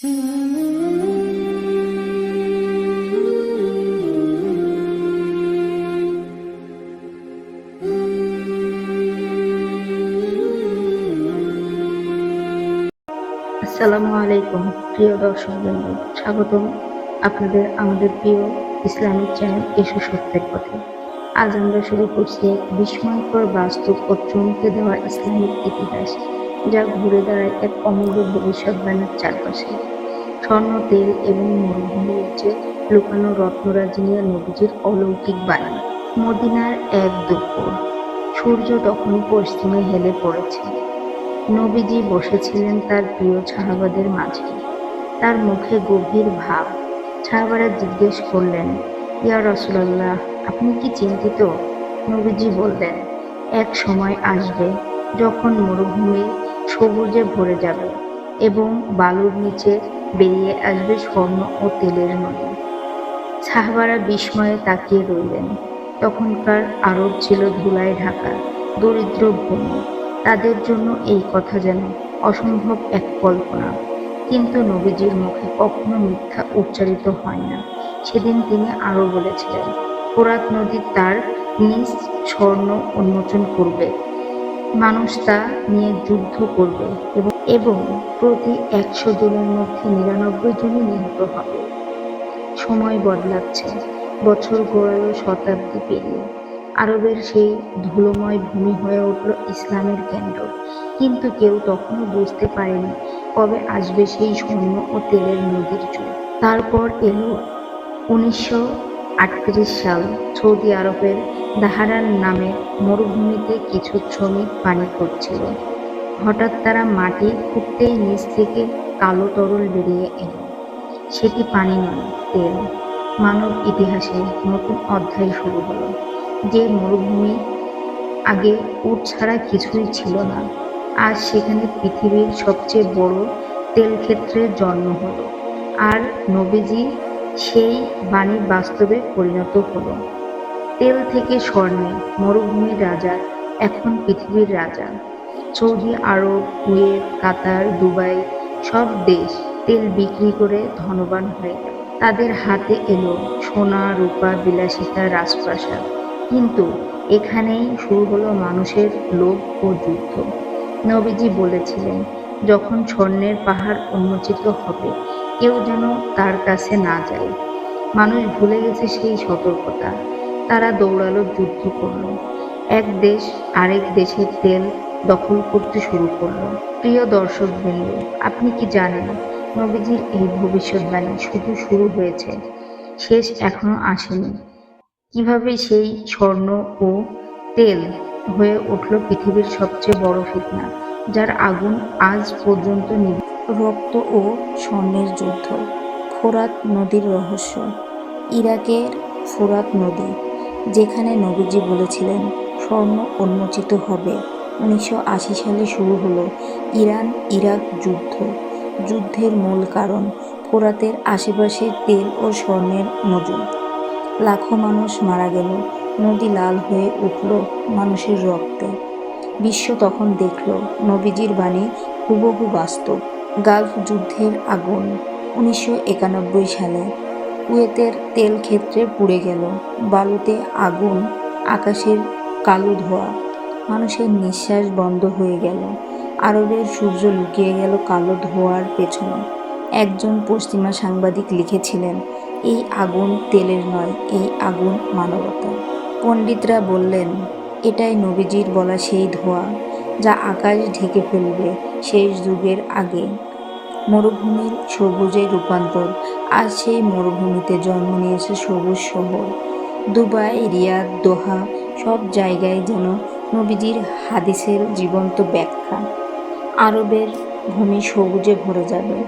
আসসালামু আলাইকুম, প্রিয় দর্শকবৃন্দ স্বাগতম আপনাদের আমাদের প্রিয় ইসলামিক চ্যানেল এসু সত্যের পথে। আজ আমরা শুরু করছি এক বিস্ময়কর বাস্তব ও চমকে দেওয়া ইসলামিক ইতিহাস। যা ঘুরে দাঁড়ায় এক অমূল্য ভবিষ্যৎবাণীর চারপাশে। স্বর্ণ, তেল এবং মরুভূমির যে লুকানো রত্নরাজি নিয়ে নবীজির অলৌকিক বাণী, মদিনার এক দুপুর। সূর্য তখন পশ্চিমে হেলে পড়েছে। নবীজি বসেছিলেন তার প্রিয় সাহাবাদের মাঝে। তার মুখে গভীর ভাব। সাহাবারা জিজ্ঞেস করলেন, ইয়া রসুলাল্লাহ, আপনি কি চিন্তিত? নবীজি বললেন, এক সময় আসবে যখন মরুভূমি সবুজে ভরে যাবে এবং বালুর নিচে বেরিয়ে আসবে স্বর্ণ ও তেলের নদী। সাহাবারা বিস্ময়ে তাকিয়ে রইলেন। তখনকার আরব ছিল ধুলায় ঢাকা, দরিদ্র ভূমি। তাদের জন্য এই কথা যেন অসম্ভব এক কল্পনা। কিন্তু নবীজির মুখে কখনো মিথ্যা উচ্চারিত হয় না। সেদিন তিনি আরও বলেছিলেন, ফোরাত নদী তার নিজ স্বর্ণ উন্মোচন করবে। মানুষ তা নিয়ে যুদ্ধ করবে এবং প্রতি একশো জনের মধ্যে নিরানব্বই জনই নিহত হবে। সময় বদলাচ্ছে। বছর গড়ালো শতাব্দী পেরিয়ে। আরবের সেই ধুলোময় ভূমি হয়ে উঠল ইসলামের কেন্দ্র। কিন্তু কেউ তখনও বুঝতে পারেনি কবে আসবে সেই স্বর্ণ ও তেলের নদীর যুগ তারপর এলো উনিশশো আটত্রিশ সাল সৌদি আরবের দাহারান নামে মরুভূমিতে কিছু শ্রমিক পানি করছিল হঠাৎ তারা মাটি খুঁড়তেই নিচ থেকে কালো তরল বেরিয়ে এলো। সেটি পানি নয়, তেল। মানব ইতিহাসে নতুন অধ্যায় শুরু হলো, যে মরুভূমি আগে উট ছাড়া কিছুই ছিল না। আজ সেখানে পৃথিবীর সবচেয়ে বড় তেল ক্ষেত্রের জন্ম হলো। আর নবীজি সেই বাণী বাস্তবে পরিণত হলো। তেল থেকে স্বর্ণে মরুভূমির রাজা, এখন পৃথিবীর রাজা। Saudi Arab, Kuwait, Qatar, Dubai সব দেশ তেল বিক্রি করে ধনবান হয়ে গেল। তাদের হাতে এলো সোনা, রূপা, বিলাসিতা, রাজপ্রাসাদ। কিন্তু এখানেই শুরু হলো মানুষের লোভ ও যুদ্ধ। নবীজি বলেছিলেন, যখন স্বর্ণের পাহাড় উন্মোচিত হবে কেউ যেন তার কাছে না যায়। মানুষ ভুলে গেছে সেই সতর্কতা। তারা দৌড়ালো, যুদ্ধ করল। এক দেশ আরেক দেশের তেল দখল করতে শুরু করল। প্রিয় দর্শকবৃন্দ আপনি কি জানেন নবীজির এই ভবিষ্যৎবাণী শুধু শুরু হয়েছে, শেষ এখনও আসেনি? কীভাবে সেই স্বর্ণ ও তেল হয়ে উঠল পৃথিবীর সবচেয়ে বড় ফিতনা, যার আগুন আজ পর্যন্ত নিভে রক্ত ও স্বর্ণের যুদ্ধ। ফোরাত নদীর রহস্য। ইরাকের ফোরাত নদী, যেখানে নবীজি বলেছিলেন, স্বর্ণ উন্মোচিত হবে। উনিশশো আশি সালে শুরু হলো ইরান ইরাক যুদ্ধ। যুদ্ধের মূল কারণ ফোরাতের আশেপাশে তেল ও স্বর্ণের মজুদ। লাখো মানুষ মারা গেল, নদী লাল হয়ে উঠল মানুষের রক্তে। বিশ্ব তখন দেখল, নবীজির বাণী হুবহু বাস্তব। গালফ যুদ্ধের আগুন উনিশশো একানব্বই সালে কুয়েতের তেল ক্ষেত্রে পুড়ে গেল। বালুতে আগুন, আকাশের কালো ধোয়া, মানুষের নিঃশ্বাস বন্ধ হয়ে গেল। আরবের সূর্য লুকিয়ে গেল কালো ধোয়ার পেছনে। একজন পশ্চিমা সাংবাদিক লিখেছিলেন, এই আগুন তেলের নয়, এই আগুন মানবতা পণ্ডিতরা বললেন, এটাই নবীজির বলা সেই ধোঁয়া। যা আকাশ ঢেকে ফেলবে শেষ যুগের আগে। মরুভূমির সবুজে রূপান্তর, আজ সেই মরুভূমিতে জন্ম নিয়েছে সবুজ শহর। দুবাই, রিয়াদ, দোহা, সব জায়গায় যেন নবীজির হাদিসের জীবন্ত ব্যাখ্যা। আরবের ভূমি সবুজে ভরে যাবে।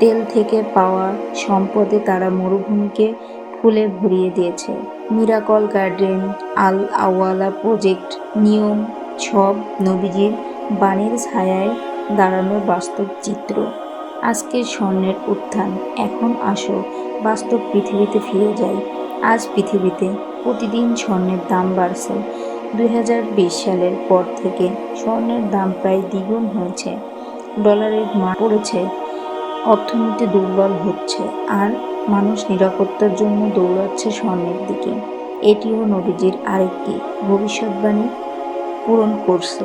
তেল থেকে পাওয়া সম্পদে তারা মরুভূমিকে ফুলে ভরিয়ে দিয়েছে। Miracle garden, Al Awala project, নিয়ম সব নবীজির বাণীর ছায়ায় দাঁড়ানোর বাস্তব চিত্র। আজকের স্বর্ণের উত্থান। এখন আসো, বাস্তব পৃথিবীতে ফিরে যাই। আজ পৃথিবীতে প্রতিদিন স্বর্ণের দাম বাড়ছে। দুই হাজার বিশ সালের পর থেকে স্বর্ণের দাম প্রায় দ্বিগুণ হয়েছে। ডলারের মান পড়েছে, অর্থনীতি দুর্বল হচ্ছে আর মানুষ নিরাপত্তার জন্য দৌড়াচ্ছে স্বর্ণের দিকে। এটিও নবীজির আরেকটি ভবিষ্যৎবাণী। পূরণ করছে।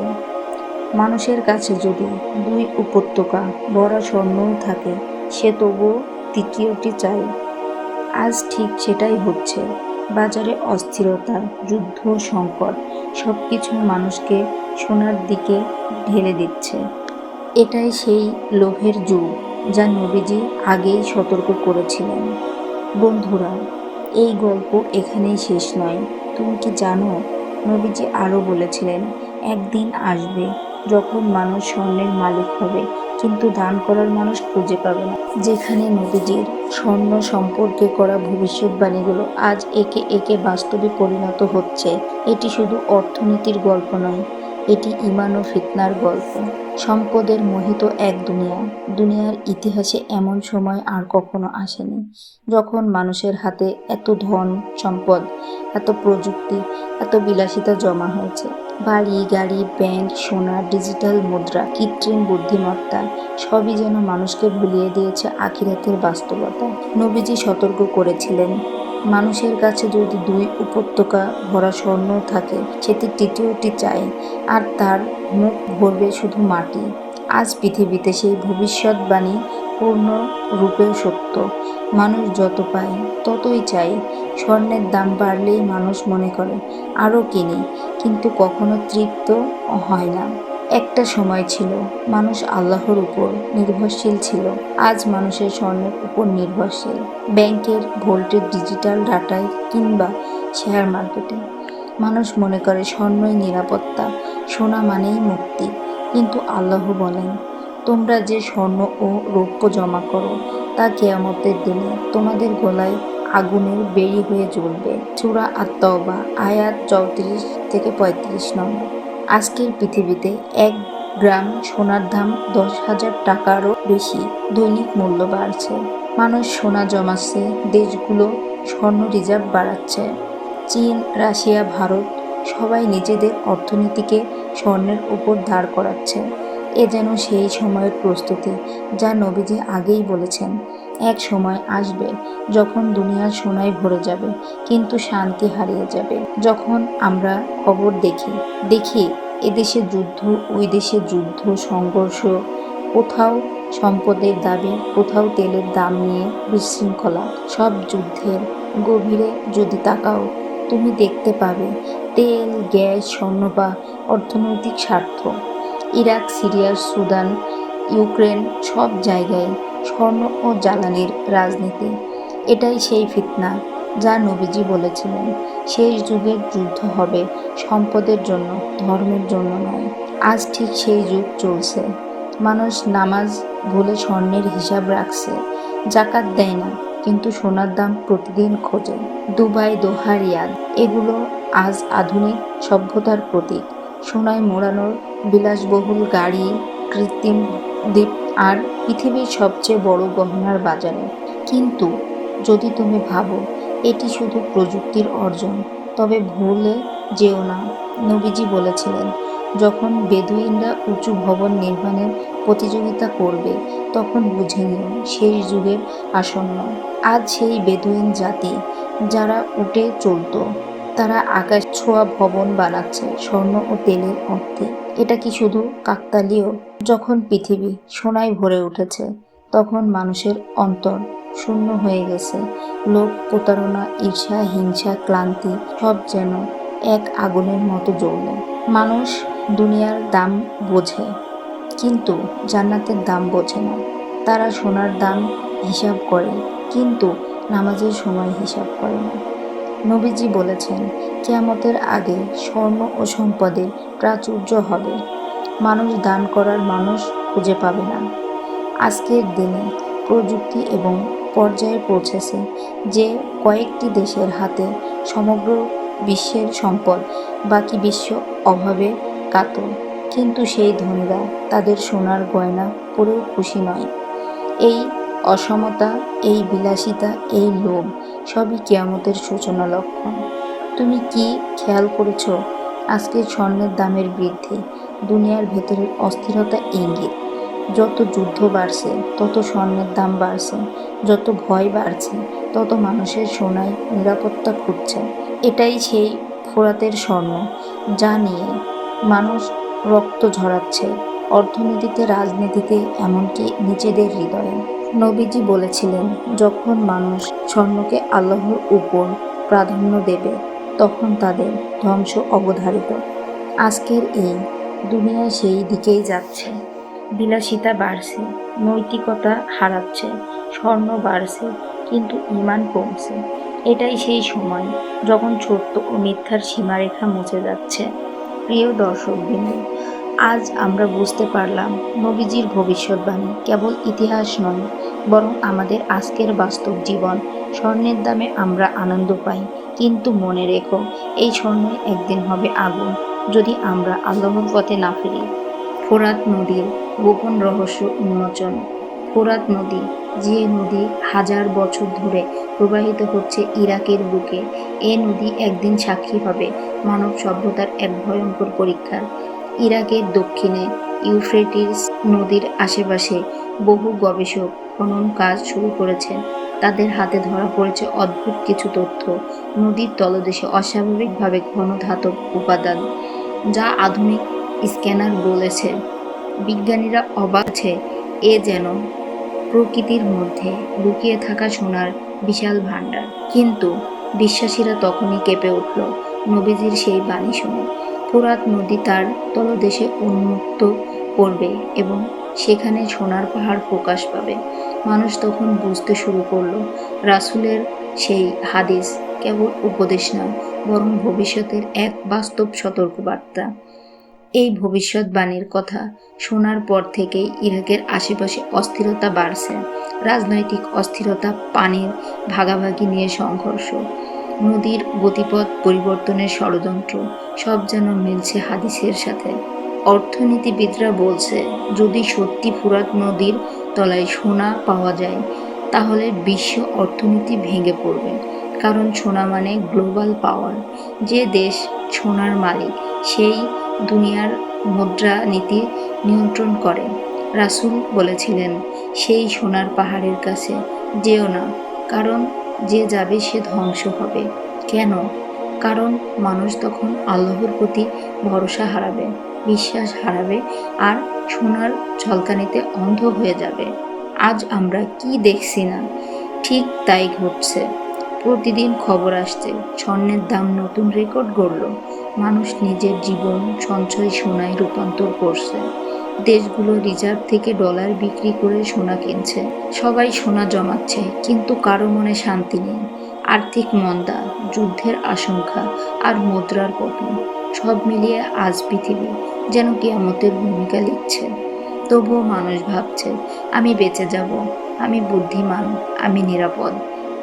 মানুষের কাছে যদি দুই উপত্যকা ভরা স্বর্ণও থাকে, সে তবুও তৃতীয়টি চাই। আজ ঠিক সেটাই হচ্ছে। বাজারে অস্থিরতা, যুদ্ধ, সংকট সব কিছু মানুষকে সোনার দিকে ঢেলে দিচ্ছে। এটাই সেই লোভের যুগ, যা নবীজি আগেই সতর্ক করেছিলেন। বন্ধুরা, এই গল্প এখানেই শেষ নয়। তুমি কি জানো নবীজি আরও বলেছিলেন, একদিন আসবে যখন মানুষ স্বর্ণের মালিক হবে, কিন্তু দান করার মানুষ খুঁজে পাবে না। যেখানে নবীজির স্বর্ণ সম্পর্কে করা ভবিষ্যৎবাণীগুলো আজ একে একে বাস্তবে পরিণত হচ্ছে, এটি শুধু অর্থনীতির গল্প নয়, এটি ইমান ও ফিতনার গল্প। সম্পদের মোহিত এক দুনিয়া। দুনিয়ার ইতিহাসে এমন সময় আর কখনো আসেনি, যখন মানুষের হাতে এত ধন, সম্পদ, এত প্রযুক্তি, এত বিলাসিতা জমা হয়েছে। বাড়ি, গাড়ি, ব্যাংক, সোনা, ডিজিটাল মুদ্রা, কৃত্রিম বুদ্ধিমত্তা, সবই যেন মানুষকে ভুলিয়ে দিয়েছে আখিরাতের বাস্তবতা। নবীজি সতর্ক করেছিলেন মানুষের কাছে যদি দুই উপত্যকা ভরা স্বর্ণ থাকে, সেটি তৃতীয়টি চায়, আর তার মুখ ভরবে শুধু মাটি। আজ পৃথিবীতে সেই ভবিষ্যৎবাণী পূর্ণ রূপেও সত্য। মানুষ যত পায়, ততই চাই স্বর্ণের দাম বাড়লেই মানুষ মনে করে, আরও কিনি, কিন্তু কখনো তৃপ্ত হয় না। একটা সময় ছিল, মানুষ আল্লাহর উপর নির্ভরশীল ছিল। আজ মানুষের স্বর্ণের উপর নির্ভরশীল। ব্যাংকের, ভোল্টের ডিজিটাল ডাটায় কিংবা শেয়ার মার্কেটে। মানুষ মনে করে স্বর্ণই নিরাপত্তা, সোনা মানেই মুক্তি। কিন্তু আল্লাহ বলেন, তোমরা যে স্বর্ণ ও রৌপ্য জমা করো, তা কেয়ামতের দিনে তোমাদের গলায় আগুনের বেরি হয়ে জ্বলবে। চূড়া আত্মাওবা আয়াত চৌত্রিশ থেকে পঁয়ত্রিশ নম্বর। আজকের পৃথিবীতে এক গ্রাম সোনার দাম দশ হাজার টাকারও বেশি। দৈনিক মূল্য বাড়ছে। মানুষ সোনা জমাচ্ছে, দেশগুলো স্বর্ণ রিজার্ভ বাড়াচ্ছে। চীন, রাশিয়া, ভারত সবাই নিজেদের অর্থনীতিকে স্বর্ণের উপর দাঁড় করাচ্ছে। এ যেন সেই সময়ের প্রস্তুতি যা নবীজি আগেই বলেছেন এক সময় আসবে যখন দুনিয়ার সোনায় ভরে যাবে, কিন্তু শান্তি হারিয়ে যাবে। যখন আমরা খবর দেখি দেখি এদেশে যুদ্ধ, ওই দেশে যুদ্ধ, সংঘর্ষ, কোথাও সম্পদের দাবি, কোথাও তেলের দাম নিয়ে বিশৃঙ্খলা, সব যুদ্ধের গভীরে যদি তাকাও, তুমি দেখতে পাবে তেল, গ্যাস, স্বর্ণ বা অর্থনৈতিক স্বার্থ। ইরাক, সিরিয়া, সুদান, ইউক্রেন সব জায়গায় স্বর্ণ ও জ্বালানির রাজনীতি। এটাই সেই ফিতনা যা নবীজি বলেছিলেন, শেষ যুগের যুদ্ধ হবে সম্পদের জন্য, ধর্মের জন্য নয়। আজ ঠিক সেই যুগ চলছে। মানুষ নামাজ ভুলে স্বর্ণের হিসাব রাখছে, জাকাত দেয় না, কিন্তু সোনার দাম প্রতিদিন খোঁজে। দুবাই, দোহা, রিয়াদ, এগুলো আজ আধুনিক সভ্যতার প্রতীক। সোনায় মোড়ানোর বিলাসবহুল গাড়ি, কৃত্রিম দ্বীপ আর পৃথিবীর সবচেয়ে বড় গহনার বাজারে। কিন্তু যদি তুমি ভাবো, এটি শুধু প্রযুক্তির অর্জন, তবে ভুলে যেও না, নবীজি বলেছিলেন, যখন বেদুইনরা উঁচু ভবন নির্মাণের প্রতিযোগিতা করবে, তখন বুঝে নিও, শেষ যুগের আসন্ন। আজ সেই বেদুইন জাতি, যারা উঠে চলতো, তারা আকাশ ছোঁয়া ভবন বানাচ্ছে, স্বর্ণ ও তেলের অর্থে এটা কি শুধু কাকতালীয় যখন পৃথিবী সোনায় ভরে উঠেছে, তখন মানুষের অন্তর শূন্য হয়ে গেছে। লোক, প্রতারণা, ঈর্ষা, হিংসা, ক্লান্তি, সব যেন এক আগুনের মতো জ্বলল। মানুষ দুনিয়ার দাম বোঝে, কিন্তু জান্নাতের দাম বোঝে না। তারা সোনার দাম হিসাব করে, কিন্তু নামাজের সময় হিসাব করে না। নবীজি বলেছেন, কেয়ামতের আগে স্বর্ণ ও সম্পদের প্রাচুর্য হবে। মানুষ দান করার মানুষ খুঁজে পাবে না। আজকের দিনে প্রযুক্তি এবং পর্যায়ে পৌঁছেছে যে কয়েকটি দেশের হাতে সমগ্র বিশ্বের সম্পদ, বাকি বিশ্ব অভাবে কাতর। কিন্তু সেই ধনীরা তাদের সোনার গয়না পরেও খুশি নয়। এই অসমতা, এই বিলাসিতা, এই লোভ সবই কেয়ামতের সূচনা লক্ষণ। তুমি কি খেয়াল করেছ? আজকের স্বর্ণের দামের বৃদ্ধি দুনিয়ার ভেতরের অস্থিরতা ইঙ্গিত। যত যুদ্ধ বাড়ছে, তত স্বর্ণের দাম বাড়ছে, যত ভয় বাড়ছে, তত মানুষের সোনায় নিরাপত্তা খুঁজছে। এটাই সেই ফোরাতের স্বর্ণ, যা নিয়ে মানুষ রক্ত ঝরাচ্ছে। অর্থনীতিতে, রাজনীতিতে, এমনকি নিজেদের হৃদয়ে। নবীজি বলেছিলেন, যখন মানুষ স্বর্ণকে আল্লাহর উপর প্রাধান্য দেবে, তখন তাদের ধ্বংস অবধারিত। আজকের এই দুনিয়া সেই দিকেই যাচ্ছে। বিলাসিতা বাড়ছে, নৈতিকতা হারাচ্ছে, স্বর্ণ বাড়ছে, কিন্তু ইমান কমছে। এটাই সেই সময় যখন ছোট্ট ও মিথ্যার সীমারেখা মুছে যাচ্ছে। প্রিয় দর্শকবৃন্দ আজ আমরা বুঝতে পারলাম নবীজির ভবিষ্যৎবাণী কেবল ইতিহাস নয়, বরং আমাদের আজকের বাস্তব জীবন। স্বর্ণের দামে আমরা আনন্দ পাই, কিন্তু মনে রেখো, এই স্বর্ণ একদিন হবে আগুন। যদি আমরা আল্লাহর পথে না ফিরি। ফোরাত নদীর গোপন রহস্য উন্মোচন। ফোরাত নদী, যে নদী হাজার বছর ধরে প্রবাহিত হচ্ছে ইরাকের বুকে, এ নদী একদিন সাক্ষী হবে মানব সভ্যতার এক ভয়ঙ্কর পরীক্ষার। ইরাকের দক্ষিণে ইউফ্রেটিস নদীর আশেপাশে বহু গবেষক খনন কাজ শুরু করেছেন। তাদের হাতে ধরা পড়েছে অদ্ভুত কিছু তথ্য। নদীর তলদেশে অস্বাভাবিকভাবে ঘন ধাতব উপাদান। যা আধুনিক স্ক্যানার বলেছে। বিজ্ঞানীরা অবাক আছে এ যেন প্রকৃতির মধ্যে লুকিয়ে থাকা সোনার বিশাল ভাণ্ডার। কিন্তু বিশ্বাসীরা তখনই কেঁপে উঠল নবীজির সেই বাণী শুনে। ফোরাত নদী তার তলদেশে উন্মুক্ত করবে এবং সেখানে সোনার পাহাড় প্রকাশ পাবে। মানুষ তখন বুঝতে শুরু করল, রাসূলের সেই হাদিস কেবল উপদেশ নয় বরং ভবিষ্যতের এক বাস্তব সতর্কবার্তা। এই ভবিষ্যৎবাণীর কথা শোনার পর থেকেই ইরাকের আশেপাশে অস্থিরতা বাড়ছে। রাজনৈতিক অস্থিরতা, পানির ভাগাভাগি নিয়ে সংঘর্ষ, নদীর গতিপথ পরিবর্তনের ষড়যন্ত্র, সব যেন মিলছে হাদিসের সাথে। অর্থনীতিবিদরা বলছে, যদি সত্যি ফুরাত নদীর তলায় সোনা পাওয়া যায় তাহলে বিশ্ব অর্থনীতি ভেঙে পড়বে। কারণ সোনা মানে গ্লোবাল পাওয়ার। যে দেশ সোনার মালিক, সেই দুনিয়ার মুদ্রা নীতি নিয়ন্ত্রণ করে। রাসূল বলেছিলেন, সেই সোনার পাহাড়ের কাছে যেও না, কারণ যে যাবে সে ধ্বংস হবে। কেন? কারণ মানুষ তখন আল্লাহর প্রতি ভরসা হারাবে, বিশ্বাস হারাবে, আর সোনার ঝলকানিতে অন্ধ হয়ে যাবে। আজ আমরা কি দেখছি না? ঠিক তাই ঘটছে। প্রতিদিন খবর আসছে, স্বর্ণের দাম নতুন রেকর্ড গড়ল। মানুষ নিজের জীবন সঞ্চয় সোনায় রূপান্তর করছে। দেশগুলো রিজার্ভ থেকে ডলার বিক্রি করে সোনা কিনছে। সবাই সোনা জমাচ্ছে, কিন্তু কারও মনে শান্তি নেই। আর্থিক মন্দা, যুদ্ধের আশঙ্কা আর মুদ্রার পতন সব মিলিয়ে আজ পৃথিবী যেন কিয়ামতের ভূমিকা লিখছে। তবুও মানুষ ভাবছে, আমি বেঁচে যাব, আমি বুদ্ধিমান, আমি নিরাপদ।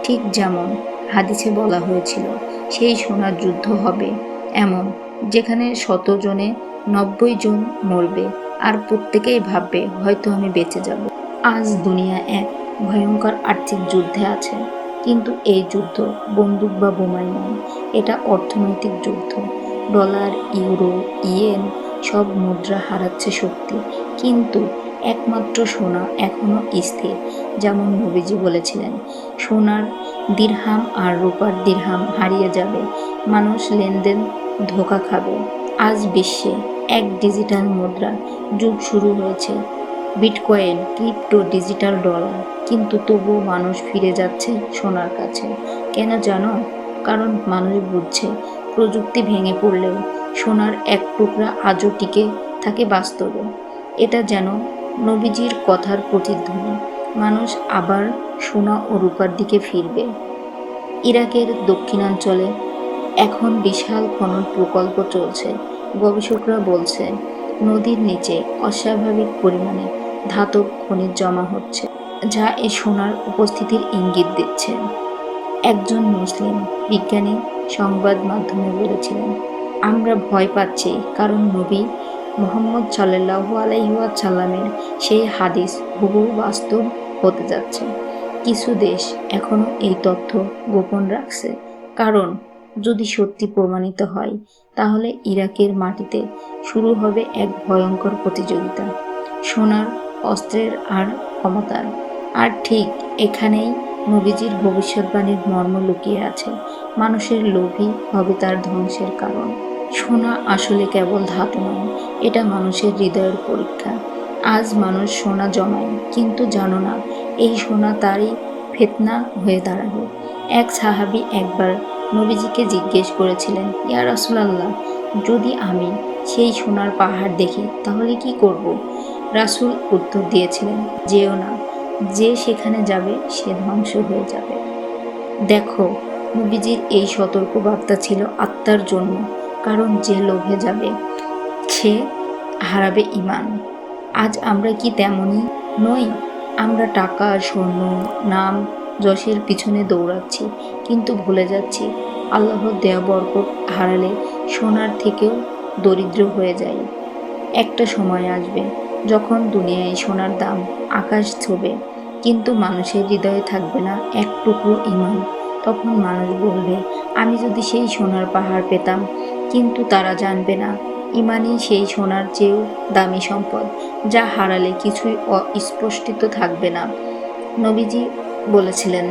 ঠিক যেমন হাদিসে বলা হয়েছিল, সেই সোনার যুদ্ধ হবে। এমন, যেখানে শত জনে নব্বই জন মরবে, আর প্রত্যেকেই ভাববে, হয়তো আমি বেঁচে যাব। আজ দুনিয়া এক ভয়ঙ্কর আর্থিক যুদ্ধে আছে, কিন্তু এই যুদ্ধ বন্দুক বা বোমাই নয়, এটা অর্থনৈতিক যুদ্ধ। ডলার, ইউরো, ইয়েন সব মুদ্রা হারাচ্ছে শক্তি। কিন্তু একমাত্র সোনা এখনও স্থির, যেমন নবীজি বলেছিলেন, সোনার দিরহাম আর রূপার দিরহাম হারিয়ে যাবে। মানুষ লেনদেন ধোকা খাবে। আজ বিশ্বে এক ডিজিটাল মুদ্রা যুগ শুরু হয়েছে, বিটকয়েন, ক্রিপ্টো, ডিজিটাল ডলার। কিন্তু তবুও মানুষ ফিরে যাচ্ছে সোনার কাছে। কেন জানো? কারণ মানুষ বুঝছে, প্রযুক্তি ভেঙে পড়লেও সোনার এক টুকরা আজও টিকে থাকে বাস্তবে। এটা যেন নবীজির কথার প্রতিধ্বনি। মানুষ আবার সোনা ও রূপার দিকে ফিরবে। ইরাকের দক্ষিণাঞ্চলে এখন বিশাল খনন প্রকল্প চলছে। গবেষকরা বলছে, নদীর নিচে অস্বাভাবিক পরিমাণে ধাতব খনিজ জমা হচ্ছে, যা এই সোনার উপস্থিতির ইঙ্গিত দিচ্ছে। একজন মুসলিম বিজ্ঞানী সংবাদ মাধ্যমে বলেছিলেন আমরা ভয় পাচ্ছি, কারণ নবী মোহাম্মদ সাল্লাহ আলাইসাল্লামের সেই হাদিস হুবহু বাস্তব হতে যাচ্ছে। কিছু দেশ এখনও এই তথ্য গোপন রাখছে। কারণ, যদি সত্যি প্রমাণিত হয়, তাহলে ইরাকের মাটিতে শুরু হবে এক ভয়ঙ্কর প্রতিযোগিতা। সোনার অস্ত্রের আর ক্ষমতার। আর ঠিক এখানেই নবীজির ভবিষ্যৎবাণীর মর্ম লুকিয়ে আছে। মানুষের লোভই হবে তার ধ্বংসের কারণ। সোনা আসলে কেবল ধাতু নয়, এটা মানুষের হৃদয়ের পরীক্ষা। আজ মানুষ সোনা জমায়, কিন্তু জানো না, এই সোনা তারই ফেতনা হয়ে দাঁড়াবে। এক সাহাবি একবার নবীজিকে জিজ্ঞেস করেছিলেন, ইয়া রাসুলাল্লাহ, যদি আমি সেই সোনার পাহাড় দেখি, তাহলে কি করব? রাসূল উত্তর দিয়েছিলেন, যেও না, যে সেখানে যাবে, সে ধ্বংস হয়ে যাবে। দেখো, নবীজির এই সতর্ক বার্তা ছিল আত্মার জন্য। কারণ যে লোভে যাবে, সে হারাবে ইমান আজ আমরা কি তেমনই নই? আমরা টাকা, স্বর্ণ, নাম, যশের পিছনে দৌড়াচ্ছি, কিন্তু ভুলে যাচ্ছি আল্লাহর দেয়া বরকত হারালে সোনার থেকেও দরিদ্র হয়ে যায় একটা সময় আসবে যখন দুনিয়ায় সোনার দাম আকাশ ছোবে, কিন্তু মানুষের হৃদয়ে থাকবে না এক টুকরো ইমান তখন মানুষ বলবে, আমি যদি সেই সোনার পাহাড় পেতাম কিন্তু তারা জানবে না। ইমানই সেই সোনার চেয়েও দামি সম্পদ, যা হারালে কিছুই অস্পষ্টিত থাকবে না। নবীজি বলেছিলেন,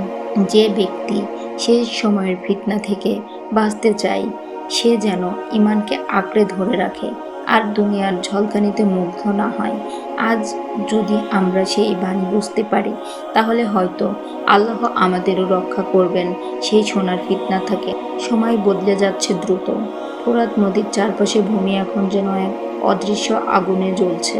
যে ব্যক্তি শেষ সময়ের ফিতনা থেকে বাঁচতে চায়, সে যেন ইমানকে আঁকড়ে ধরে রাখে, আর দুনিয়ার ঝলকানিতে মুগ্ধ না হয়। আজ যদি আমরা সেই বাণী বুঝতে পারি, তাহলে হয়তো আল্লাহ আমাদেরও রক্ষা করবেন সেই সোনার ফিতনা থেকে। সময় বদলে যাচ্ছে দ্রুত। ফোরাত নদীর চারপাশে ভূমি এখন যেন এক অদৃশ্য আগুনে জ্বলছে।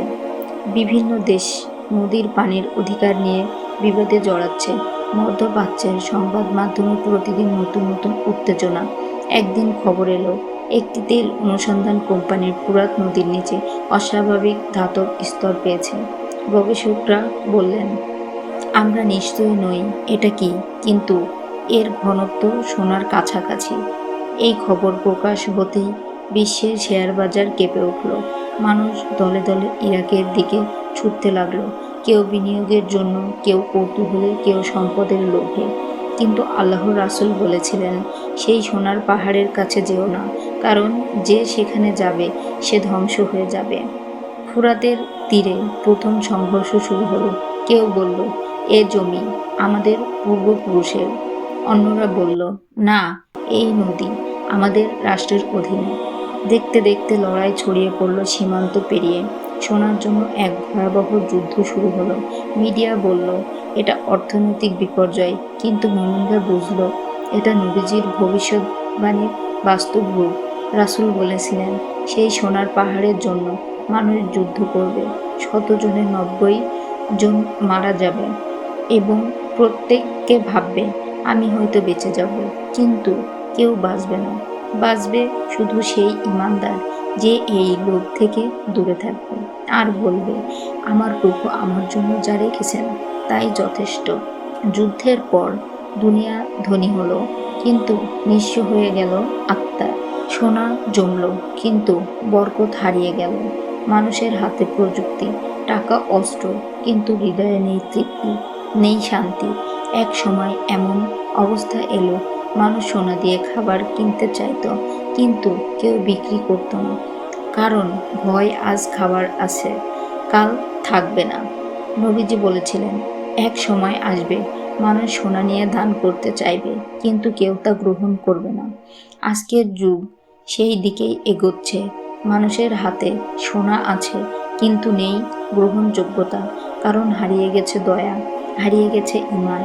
বিভিন্ন দেশ নদীর পানির অধিকার নিয়ে বিবাদে জড়াচ্ছে। মধ্যপ্রাচ্যের সংবাদ মাধ্যমে প্রতিদিন নতুন নতুন উত্তেজনা। একদিন খবর এলো, একটি তেল অনুসন্ধান কোম্পানির ফুরাত নদীর নিচে অস্বাভাবিক ধাতব স্তর পেয়েছে। গবেষকরা বললেন, আমরা নিশ্চয়ই নই, এটা কি? কিন্তু এর ঘনত্ব সোনার কাছাকাছি। এই খবর প্রকাশ হতেই বিশ্বের শেয়ার বাজার কেঁপে উঠল। মানুষ দলে দলে ইরাকের দিকে ছুটতে লাগল। কেউ বিনিয়োগের জন্য, কেউ কৌতূহলে কেউ সম্পদের লোভে। কিন্তু আল্লাহ রাসুল বলেছিলেন, সেই সোনার পাহাড়ের কাছে যেও না, কারণ যে সেখানে যাবে, সে ধ্বংস হয়ে যাবে। ফুরাতের তীরে প্রথম সংঘর্ষ শুরু হলো। কেউ বলল, এ জমি আমাদের পূর্বপুরুষের। অন্যরা বলল, না, এই নদী। আমাদের রাষ্ট্রের অধীনে। দেখতে দেখতে লড়াই ছড়িয়ে পড়ল সীমান্ত পেরিয়ে। শোনার জন্য এক ভয়াবহ যুদ্ধ শুরু হলো। মিডিয়া বলল, এটা অর্থনৈতিক বিপর্যয়। কিন্তু মোমিনরা বুঝল, এটা নবীজির ভবিষ্যৎবাণীর বাস্তব রূপ। রাসূল বলেছিলেন, সেই সোনার পাহাড়ের জন্য মানুষ যুদ্ধ করবে। শতজনের নব্বই জন মারা যাবে এবং প্রত্যেককে ভাববে, আমি হয়তো বেঁচে যাব। কিন্তু কেউ বাঁচবে না। বাঁচবে শুধু সেই ইমানদার যে এই লোভ থেকে দূরে থাকবে। আর বলবে, আমার প্রভু আমার জন্য যা রেখেছেন, তাই যথেষ্ট। যুদ্ধের পর দুনিয়া ধনী হলো, কিন্তু নিঃস্ব হয়ে গেল আত্মা। সোনা জমল, কিন্তু বরকত হারিয়ে গেল। মানুষের হাতে প্রযুক্তি, টাকা অস্ত্র, কিন্তু হৃদয়ে নেই তৃপ্তি, নেই শান্তি। এক সময় এমন অবস্থা এলো মানুষ সোনা দিয়ে খাবার কিনতে চাইতো, কিন্তু কেউ বিক্রি করতো না। কারণ ভয় আজ খাবার আছে, কাল থাকবে না। নবীজি বলেছিলেন, এক সময় আসবে, মানুষ সোনা নিয়ে দান করতে চাইবে, কিন্তু কেউ তা গ্রহণ করবে না। আজকের যুগ, সেই দিকেই এগোচ্ছে। মানুষের হাতে সোনা আছে, কিন্তু নেই গ্রহণযোগ্যতা, কারণ হারিয়ে গেছে দয়া, হারিয়ে গেছে ইমান।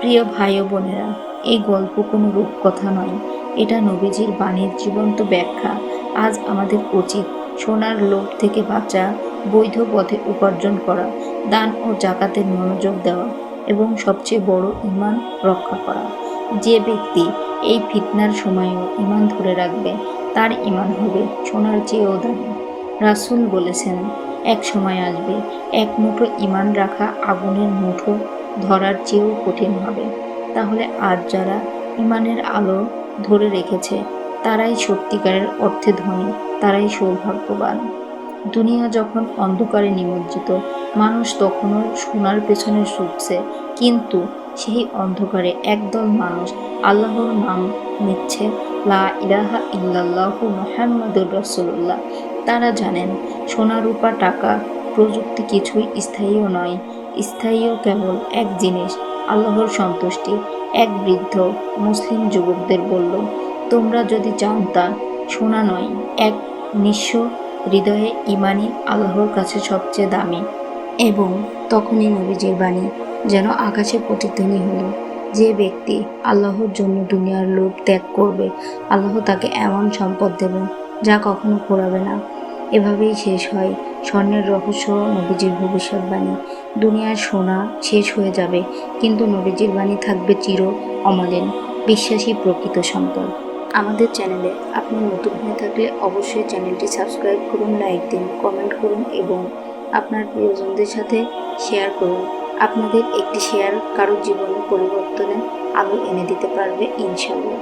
প্রিয় ভাই ও বোনেরা এই গল্প কোনো রূপকথা নয়। এটা নবীজির বাণীর জীবন্ত ব্যাখ্যা। আজ আমাদের উচিত সোনার লোভ থেকে বাঁচা, বৈধ পথে উপার্জন করা, দান ও জাকাতের মনোযোগ দেওয়া এবং সবচেয়ে বড় ইমান রক্ষা করা। যে ব্যক্তি এই ফিতনার সময়ও ইমান ধরে রাখবে, তার ইমান হবে সোনার চেয়েও দামি রাসূল বলেছেন, এক সময় আসবে, এক মুঠো ইমান রাখা আগুনের মুঠো ধরার চেয়েও কঠিন হবে। তাহলে আজ যারা ইমানের আলো ধরে রেখেছে, তারাই সত্যিকারের অর্থে ধনী, তারাই সৌভাগ্যবান। দুনিয়া যখন অন্ধকারে নিমজ্জিত, মানুষ তখনও সোনার পেছনে ছুটছে কিন্তু সেই অন্ধকারে একদল মানুষ আল্লাহর নাম নিচ্ছে, লা ইলাহা ইল্লাল্লাহু মুহাম্মাদুর রাসূলুল্লাহ। তারা জানেন, সোনা, রূপা, টাকা প্রযুক্তি কিছুই স্থায়ীও নয়, স্থায়ীও কেবল এক জিনিস আল্লাহর সন্তুষ্টি। এক বৃদ্ধ মুসলিম যুবকদের বলল, তোমরা যদি জানতা শোনা নয়, এক নিঃস্ব হৃদয়ে ইমানি আল্লাহর কাছে সবচেয়ে দামি। এবং তখনই নবীজির বাণী যেন আকাশে প্রতিধ্বনি হলো। যে ব্যক্তি আল্লাহর জন্য দুনিয়ার লোভ ত্যাগ করবে, আল্লাহ তাকে এমন সম্পদ দেবেন যা কখনো ফোরাবে না। এভাবেই শেষ হয়। স্বর্ণের রহস্য, নবীজির ভবিষ্যৎবাণী। দুনিয়ার সোনা শেষ হয়ে যাবে, কিন্তু নবীজির বাণী থাকবে চির অমলিন, বিশ্বাসী প্রকৃত সম্পদ। আমাদের চ্যানেলে আপনি নতুন হয়ে থাকলে অবশ্যই চ্যানেলটি সাবস্ক্রাইব করুন, লাইক দিন, কমেন্ট করুন এবং আপনার প্রিয়জনদের সাথে শেয়ার করুন। আপনাদের একটি শেয়ার কারোর জীবনে পরিবর্তনে আলো এনে দিতে পারবে ইনশাল্লাহ